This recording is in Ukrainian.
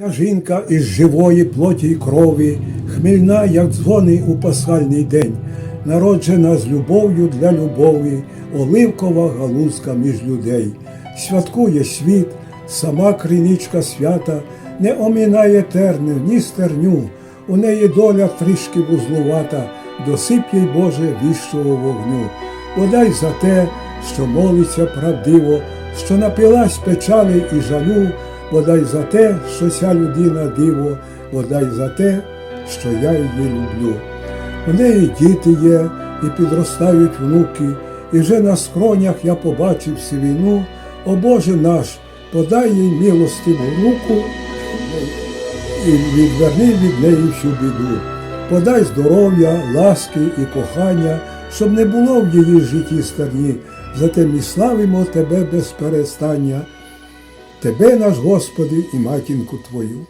Ця жінка із живої плоті й крові, хмільна, як дзвони у пасхальний день, народжена з любов'ю для любові, оливкова галузка між людей. Святкує світ, сама криничка свята, не омінає терни, ні стерню, у неї доля трішки вузлувата, досип їй Боже віщого вогню. Бодай за те, що молиться правдиво, що напилась печалі і жалю, бодай за те, що ця людина диво, бодай за те, що я її люблю. У неї діти є, і підростають внуки, і вже на скронях я побачив сивіну, о Боже наш, подай їй милостиву руку і відверни від неї всю біду. Подай здоров'я, ласки і кохання, щоб не було в її житті стані, зате ми славимо Тебе без перестання, Тебе, наш Господи, і матінку Твою.